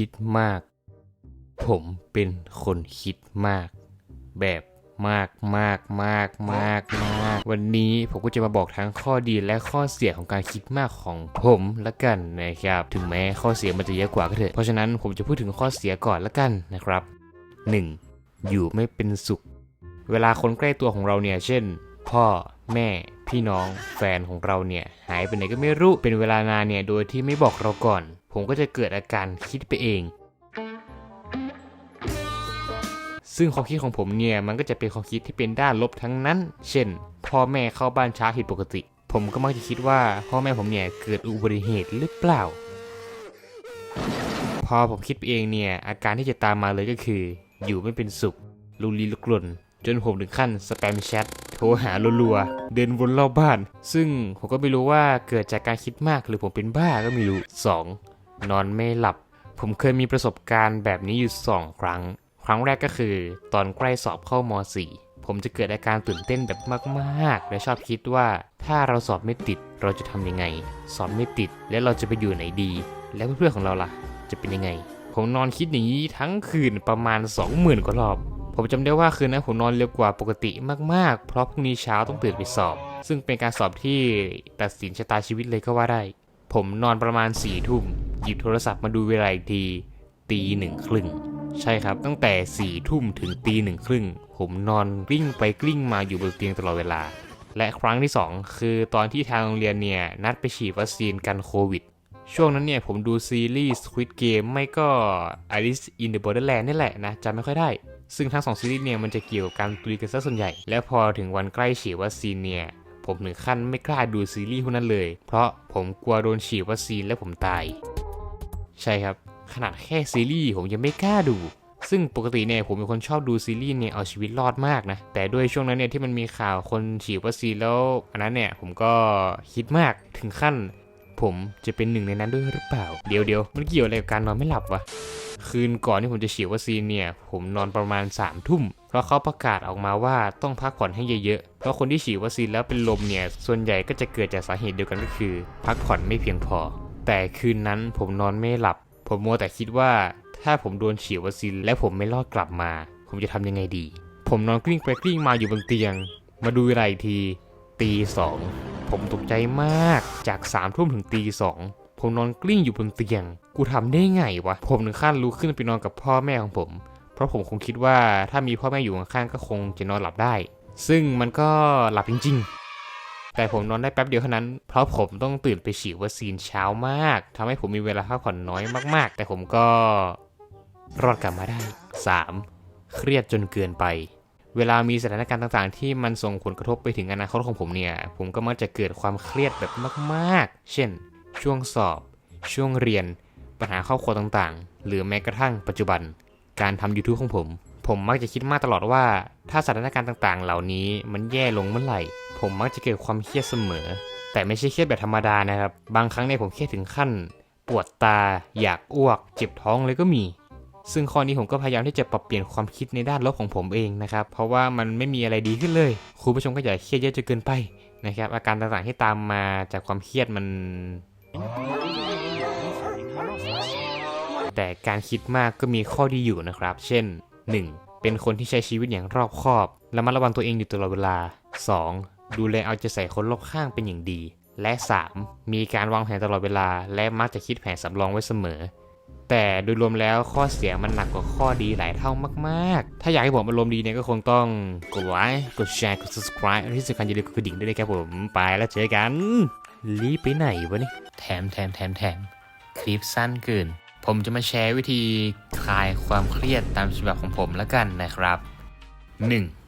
คิดมาก ผมเป็นคนคิดมาก แบบมากมากมากมากมาก วันนี้ผมก็จะมาบอกทั้งข้อดีและข้อเสียของการคิดมากของผมละกันนะครับ ถึงแม้ข้อเสียมันจะเยอะกว่าก็เถอะ เพราะฉะนั้นผมจะพูดถึงข้อเสียก่อนละกันนะครับ 1. อยู่ไม่เป็นสุข เวลาคนใกล้ตัวของเราเนี่ย เช่น พ่อแม่พี่น้องแฟนของเราเนี่ย หายไปไหนก็ไม่รู้ เป็นเวลานานเนี่ย โดยที่ไม่บอกเราก่อน ผมก็จะเกิดอาการคิดไปเอง ซึ่งความคิดของผมเนี่ยมันก็จะเป็นความคิดที่เป็นด้านลบทั้งนั้น เช่น พ่อแม่เข้าบ้านช้าผิดปกติ ผมก็มักจะคิดว่าพ่อแม่ผมเนี่ยเกิดอุบัติเหตุหรือเปล่า พอผมคิดไปเองเนี่ยอาการที่จะตามมาเลยก็คือ อยู่ไม่เป็นสุขลุลีลุกลนจนผมถึงขั้นสแปมแชทโทรหารัวๆ เดินวนรอบบ้าน ซึ่งผมก็ไม่รู้ว่าเกิดจากการคิดมากหรือผมเป็นบ้าก็ไม่รู้ 2. นอนไม่หลับ ผมเคยมีประสบการณ์แบบนี้อยู่2ครั้ง ครั้งแรกก็คือ ตอนใกล้สอบเข้าม .4 ผมจะเกิดอาการตื่นเต้นแบบมาก ๆ และชอบคิดว่า ถ้าเราสอบไม่ติดเราจะทำยังไง สอบไม่ติดแล้วเราจะไปอยู่ไหนดี แล้วเพื่อนๆของเราล่ะ จะเป็นยังไง ผมนอนคิดอย่างนี้ทั้งคืนประมาณ 20,000กว่ารอบผมจำได้ว่าคืนนั้นผมนอนเร็วกว่าปกติมากๆ เพราะพรุ่งนี้เช้าต้องตื่นไปสอบ ซึ่งเป็นการสอบที่ตัดสินชะตาชีวิตเลยก็ว่าได้ ผมนอนประมาณ4ี่ทุ่ม หยิบโทรศัพท์มาดูเวลาอีกทีตีหนึ่งครึ่งใช่ครับ ตั้งแต่4ี่ทุ่มถึงตีหนึ่งครึ่งผมนอนกลิ้งไปกลิ้งมาอยู่บนเตียงตลอดเวลา และครั้งที่ 2 คือตอนที่ทางโรงเรียนเนี่ยนัดไปฉีดวัคซีนกันโควิด ช่วงนั้นเนี่ยผมดูซีรีส์ Squid Game ไม่ก็ Alice in the Borderland นี่แหละนะจำไม่ค่อยได้ ซึ่งทั้งสองซีรีส์เนี่ยมันจะเกี่ยวกับการตุยกันซะส่วนใหญ่ และพอถึงวันใกล้ฉีดวัคซีนเนี่ยผมถึงขั้นไม่กล้าดูซีรีส์พวกนั้นเลย เพราะผมกลัวโดนฉีดวัคซีนและผมตาย ใช่ครับ ขนาดแค่ซีรีส์ผมยังไม่กล้าดู ซึ่งปกติเนี่ยผมเป็นคนชอบดูซีรีส์เนี่ยเอาชีวิตรอดมากนะ แต่ด้วยช่วงนั้นเนี่ยที่มันมีข่าวคนฉีดวัคซีนแล้วอันนั้นเนี่ยผมก็คิดมากถึงขั้น ผมจะเป็นหนึ่งในนั้นด้วยหรือเปล่า เดี๋ยวเดี๋ยวมันเกี่ยวอะไรกับการนอนไม่หลับวะคืนก่อนที่ผมจะฉีดวัคซีนเนี่ย ผมนอนประมาณ3ามทุ่ม เพราะเขาประกาศออกมาว่าต้องพักผ่อนให้เยอะๆ เพราะคนที่ฉีดวัคซีนแล้วเป็นลมเนี่ย ส่วนใหญ่ก็จะเกิดจากสาเหตุเดียวกันก็คือ พักผ่อนไม่เพียงพอ แต่คืนนั้นผมนอนไม่หลับ ผมมัวแต่คิดว่าถ้าผมโดนฉีดวัคซีนและผมไม่รอดกลับมา ผมจะทำยังไงดี ผมนอนกลิ้งไปกลิ้งมาอยู่บนเตียง มาดูเวลาอีกที ตีสองผมตกใจมากจากสามทุ่มถึงตีสองผมนอนกลิ้งอยู่บนเตียง กูทำได้ไงวะ ผมถึงขั้นลุกขึ้นไปนอนกับพ่อแม่ของผม เพราะผมคงคิดว่าถ้ามีพ่อแม่อยู่ข้างๆก็คงจะนอนหลับได้ ซึ่งมันก็หลับจริงๆ แต่ผมนอนได้แป๊บเดียวเท่านั้น เพราะผมต้องตื่นไปฉีดวัคซีนเช้ามากทำให้ผมมีเวลาพักผ่อนน้อยมาก ๆ แต่ผมก็รอดกลับมาได้ 3. เครียดจนเกินไป เวลามีสถานการณ์ต่างๆ ที่มันส่งผลกระทบไปถึงอนาคตของผมเนี่ย ผมก็มักจะเกิดความเครียดแบบมากๆ เช่น ช่วงสอบ ช่วงเรียน ปัญหาครอบครัวต่างๆ หรือแม้กระทั่งปัจจุบัน การทำ YouTube ของผม ผมมักจะคิดมากตลอดว่า ถ้าสถานการณ์ต่างๆ เหล่านี้มันแย่ลงเมื่อไหร่ ผมมักจะเกิดความเครียดเสมอ แต่ไม่ใช่เครียดแบบธรรมดานะครับ บางครั้งเนี่ยผมเครียดถึงขั้น ปวดตา อยากอ้วก เจ็บท้องเลยก็มี ซึ่งข้อนี้ผมก็พยายามที่จะปรับเปลี่ยนความคิดในด้านลบของผมเองนะครับ เพราะว่ามันไม่มีอะไรดีขึ้นเลย คุณผู้ชมก็อย่าเครียดเยอะจนเกินไปนะครับ อาการต่างๆที่ตามมาจากความเครียดมัน แต่การคิดมากก็มีข้อดีอยู่นะครับ เช่น 1. เป็นคนที่ใช้ชีวิตอย่างรอบคอบ และมัดระวังตัวเองอยู่ตลอดเวลา 2. ดูแลเอาใจใส่คนรอบข้างเป็นอย่างดี และ 3. มีการวางแผนตลอดเวลา และมักจะคิดแผนสำรองไว้เสมอ แต่โดยรวมแล้วข้อเสียมันหนักกว่าข้อดีหลายเท่ามากๆ ถ้าอยากให้ผมอารมณ์ดีเนี่ยก็คงต้องกดไลค์กดแชร์กด subscribe และที่สำคัญอย่าลืมกดกระดิ่งด้วยนะครับผมไปแล้วเจอกันรีบไปไหนวะนี่แถมแถมแถมแถมคลิปสั้นเกินผมจะมาแชร์วิธีคลายความเครียดตามฉบับของผมแล้วกันนะครับ 1.